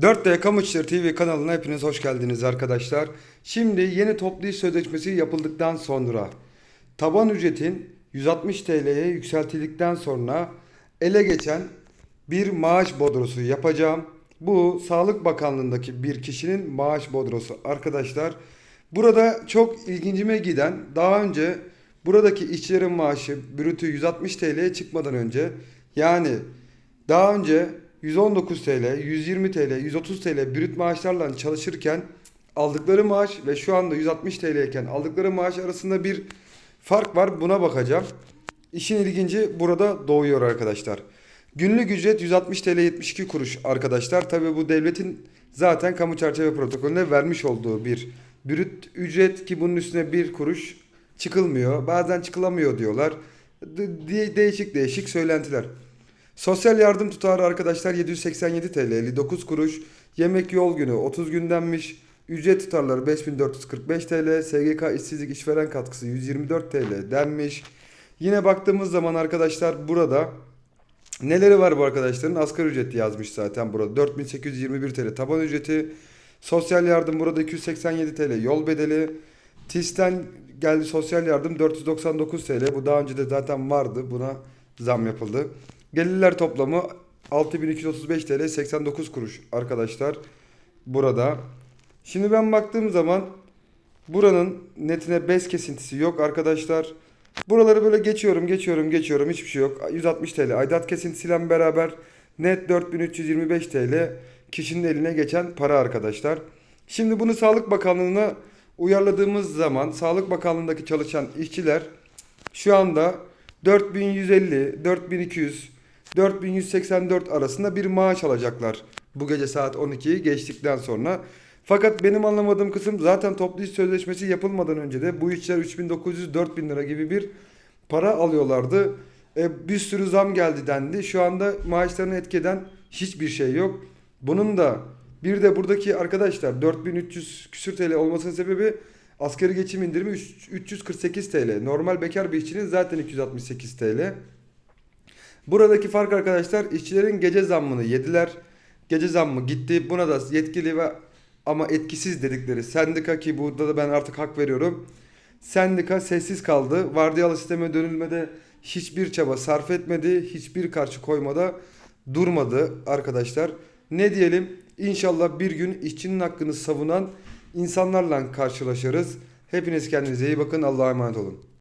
4D Kamu İşleri TV kanalına hepiniz hoş geldiniz arkadaşlar. Şimdi yeni toplu iş sözleşmesi yapıldıktan sonra taban ücretin 160 TL'ye yükseltildikten sonra ele geçen bir maaş bodrosu yapacağım. Bu Sağlık Bakanlığındaki bir kişinin maaş bodrosu arkadaşlar. Burada çok ilgincime giden daha önce buradaki işçilerin maaşı brütü 160 TL'ye çıkmadan önce yani daha önce 119 TL, 120 TL, 130 TL brüt maaşlarla çalışırken aldıkları maaş ve şu anda 160 TL iken aldıkları maaş arasında bir fark var. Buna bakacağım. İşin ilginci burada doğuyor arkadaşlar. Günlük ücret 160 TL 72 kuruş arkadaşlar. Tabi bu devletin zaten kamu çerçeve protokolüne vermiş olduğu bir brüt ücret ki bunun üstüne bir kuruş çıkılmıyor. Bazen çıkılamıyor diyorlar. De- değişik değişik söylentiler. Sosyal yardım tutarı arkadaşlar 787 TL 59 kuruş. Yemek yol günü 30 gündenmiş. Ücret tutarları 5445 TL. SGK işsizlik işveren katkısı 124 TL denmiş. Yine baktığımız zaman arkadaşlar burada neleri var bu arkadaşların? Asgari ücreti yazmış zaten burada. 4821 TL taban ücreti. Sosyal yardım burada 287 TL yol bedeli. TİS'ten geldi sosyal yardım 499 TL. Bu daha önce de zaten vardı. Buna zam yapıldı. Gelirler toplamı 6235 TL 89 kuruş arkadaşlar burada. Şimdi ben baktığım zaman buranın netine bez kesintisi yok arkadaşlar. Buraları böyle geçiyorum geçiyorum geçiyorum hiçbir şey yok. 160 TL aidat kesintisiyle beraber net 4325 TL kişinin eline geçen para arkadaşlar. Şimdi bunu Sağlık Bakanlığı'na uyarladığımız zaman Sağlık Bakanlığı'ndaki çalışan işçiler şu anda 4150, 4200, 4184 arasında bir maaş alacaklar bu gece saat 12'yi geçtikten sonra. Fakat benim anlamadığım kısım zaten toplu iş sözleşmesi yapılmadan önce de bu işçiler 3900-4000 lira gibi bir para alıyorlardı. E, bir sürü zam geldi dendi. Şu anda maaşlarını etkeden hiçbir şey yok. Bunun da bir de buradaki arkadaşlar 4300 küsür TL olmasının sebebi asgari geçim indirimi üç- 348 TL. Normal bekar bir işçinin zaten 268 TL. Buradaki fark arkadaşlar işçilerin gece zammını yediler. Gece zammı gitti. Buna da yetkili ve ama etkisiz dedikleri sendika ki burada da ben artık hak veriyorum. Sendika sessiz kaldı. Vardiyalı sisteme dönülmede hiçbir çaba sarf etmedi. Hiçbir karşı koymada durmadı arkadaşlar. Ne diyelim? İnşallah bir gün işçinin hakkını savunan insanlarla karşılaşırız. Hepiniz kendinize iyi bakın. Allah'a emanet olun.